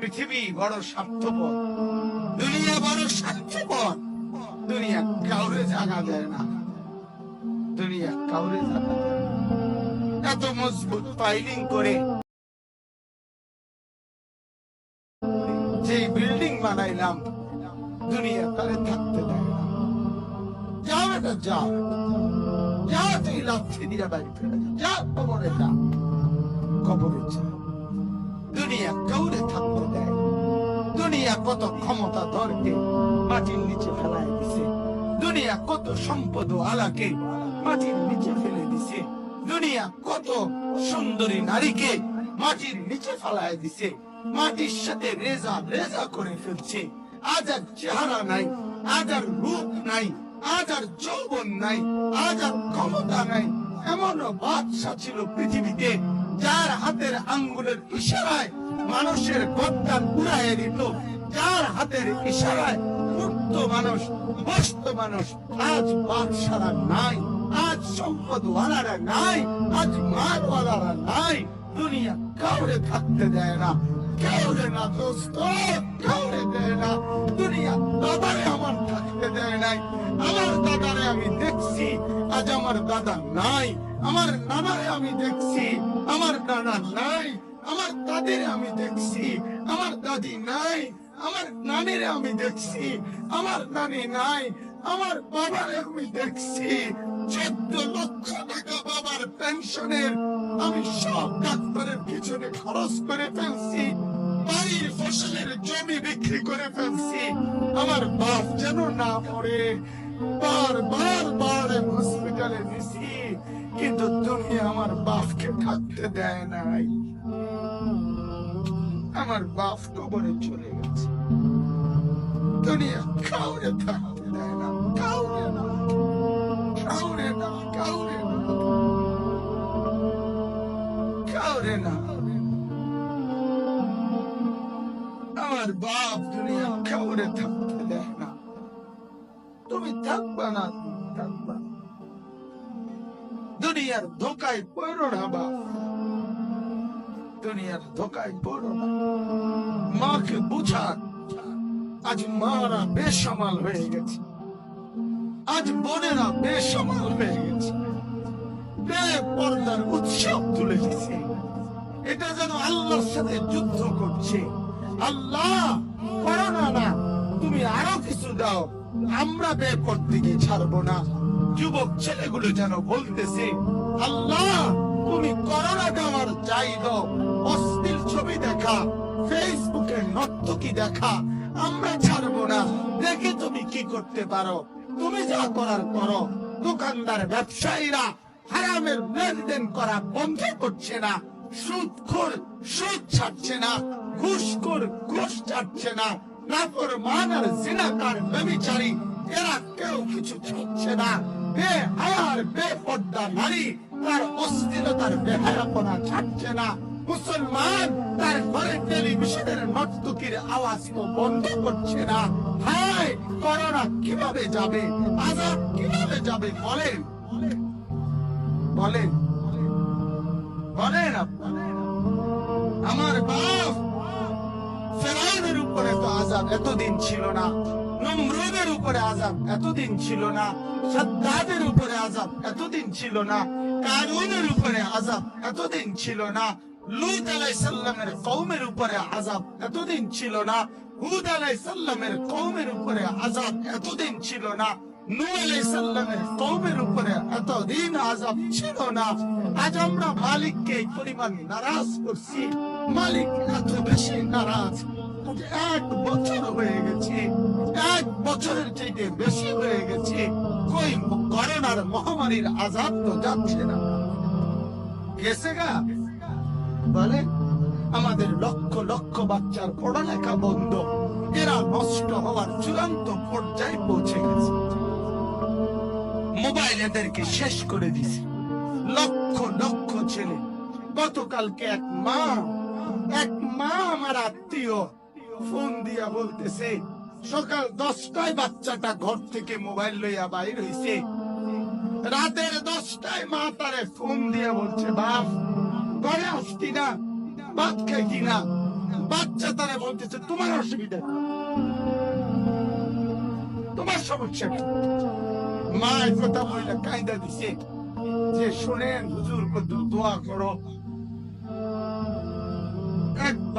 পৃথিবী বড় স্বার্থপর। দুনিয়া বড় স্বার্থপর। দুনিয়া কাউরে জায়গা দেয় না। দুনিয়া কাউরে জায়গা দেয়। এত মজবুত পাইলিং করে যে বিল্ডিং বানাইলাম, দুনিয়া তারে থাকতে দেয় না। যাও এটা, যাও। যাও, তুই লাথি দিয়ে বাড়ি ফেলে যা। যা কবরে যা। কবরে যা। দুনিয়া কাউরে থাকতে দেয় দুনিয়া কত ক্ষমতা ধরকে মাটির নিচে ফেলাই দিছে। দুনিয়া কত সম্পদ আলাকে মাটির নিচে ফেলে দিছে। দুনিয়া কত সুন্দরী নারীকে মাটির নিচে ফেলায় দিছে। মাটির সাথে রেজা রেজা করে ফেলছে। আজ আর চেহারা নাই, আজ আর রূপ নাই, আজ আর যৌবন নাই, আজ আর ক্ষমতা নাই। এমন বাদশা ছিল পৃথিবীতে। যার হাতের আঙ্গুলের ইশারায় মানুষের গদ্দান উড়াইয়ে দিত, যার হাতের ইশারায় উঠত মানুষ বসত মানুষ, আজ বাদশারা নাই, আজ সম্পদওয়ালারা নাই, আজ মালওয়ালারা নাই, দুনিয়া কাউরে থাকতে দেয় না, কাউরে না দোস্ত, কাউরে দেয় না, দুনিয়া দাদারে আমার থাকতে দেয় নাই, আমার দাদারে আমি দেখছি, আজ আমার দাদা নাই, আমার নানারে আমি দেখছি আমার নানা নাই, আমার দাদিরে আমি দেখছি, আমার দাদি নাই, আমার নানিরে আমি দেখছি, আমার নানি নাই, আমার বাবারে আমি দেখছি। চোদ্দ লক্ষ টাকা বাবার পেনশনের আমি সব ডাক্তারের পিছনে খরচ করে ফেলছি, বাড়ির ফসলের জমি বিক্রি করে ফেলছি। আমার বাপ যেন না মরে বার বার বার কিন্তু আমার বাপকে থাকতে দেয় নাই। আমার বাপ কবরে চলে গেছে। দুনিয়া কাউরে থাকতে দেয় না, কাউরে না কাউরে না কাউরে না কাউরে না। আমার বাপ দুনিয়া কাউরে থাকতে দেয় না। তুমি থাকবা না। দুনিয়ার ধোকায় পড়ো না বাপ দুনিয়ার ধোকায় পড়ো না। মাকে বুঝান, আজ মারা বেসামাল হয়ে গেছে। আজ বোনেরা বেসামাল হয়ে গেছে। বে পর্দার উৎসব তুলে এটা যেন আল্লাহর সাথে যুদ্ধ করছে। আল্লাহ না তুমি আরও কিছু দাও। আমরা বে পর্দিকে ছাড়বো না। যুবক ছেলেগুলো যেন বলতেছে আল্লাহ, তুমি করোনা দেওয়ার চাই অশ্লীল ছবি দেখা, ফেসবুকে নর্তকি দেখা, আমরা ছাড়বো না। দেখে তুমি কি করতে পারো? তুমি যা করার করো। দোকানদার ব্যবসায়ীরা হারামের লেনদেন করা বন্ধ করছে না। সুদখোর সুদ ছাড়ছে না, ঘুষখোর ঘুষ ছাড়ছে না নাফর মান আর জিনাকার ব্যভিচারী এরা কেউ কিছু ছাড়ছে না। বে হায়ার বে নারী, তার অস্থিরতার বেহায়াপনা ছাড়ছে না। মুসলমান তার ঘরে টেলিভিশনের নর্তকীর আওয়াজ তো বন্ধ করছে না। হায়, করোনা কীভাবে যাবে? আজাদ কীভাবে যাবে? বলেন। বলেন। বলেন। আপনি। আজাব এতদিন ছিল না। নমরুদের উপরে আজাব এতদিন ছিল না। সাদ্দাদের উপরে আজাব এতদিন ছিল না। কারুনের উপরে আজাব এতদিন ছিল না। লুত আলাই সাল্লামের কৌমের উপরে আজাব এতদিন ছিল না। হুদ আলাই সাল্লামের কৌমের উপরে আজাব এতদিন ছিল না। উপরে এতদিন আজাব ছিল না। আজ আমরা মালিককে পরিমাণ নারাজ করছি। মালিক এত বেশি নারাজ। এক বছর হয়ে গেছে। এক বছরের বেশি হয়ে গেছে। কই করোনার মহামারীর আজাব তো যাচ্ছে না। গেছে গা। বলে, আমাদের লক্ষ লক্ষ বাচ্চার পড়ালেখা বন্ধ। এরা নষ্ট হওয়ার চূড়ান্ত পর্যায়ে পৌঁছে গেছে। মোবাইল এদেরকে শেষ করে দিছে। লক্ষ লক্ষ ছেলে। গতকালকে এক মা এক মা আমার আত্মীয় ফোন দিয়া বলতেছে, সকাল দশটায় বাচ্চাটা ঘর থেকে মোবাইল লইয়া বাইর হইছে। রাতের দশটায় মা তারে ফোন দিয়া বলছে, বাপ, ঘরে আসতি না, ভাত খাইতি না। বাচ্চা তারা বলতেছে, তোমার অসুবিধা তোমার সমস্যা মা কথা বলে কায়দা দিছে, যে শোনেন হুজুর কত দোয়া করো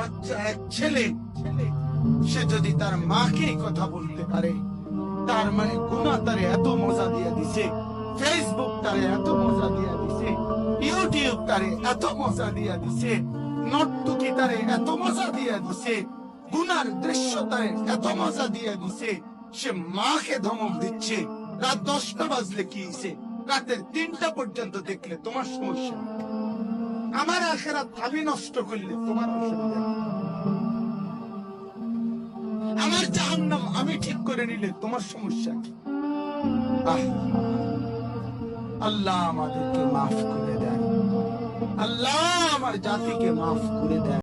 বাচ্চা, এক ছেলে, সে যদি তার মাকে কথা বলতে পারে, তার মানে গুণা তারে এত মজা দিয়ে দিছে ফেসবুক তারে এত মজা দিয়ে দিছে ইউটিউব তারে এত মজা দিয়ে দিছে নর্তুকি তারে এত মজা দিয়ে দিছে, গুনার দৃশ্য তারে এত মজা দিয়ে দিছে, সে মাকে ধমক দিচ্ছে। রাত দশটা বাজলে কি রাতের তিনটা পর্যন্ত দেখলে তোমার সমস্যা। আমার আখেরাত আমি নষ্ট করলে তোমার? আমার জাহান্নাম আমি ঠিক করে নিলে তোমার সমস্যা কি? আল্লাহ আমাদেরকে মাফ করে দেয় আল্লাহ আমার জাতিকে মাফ করে দেন।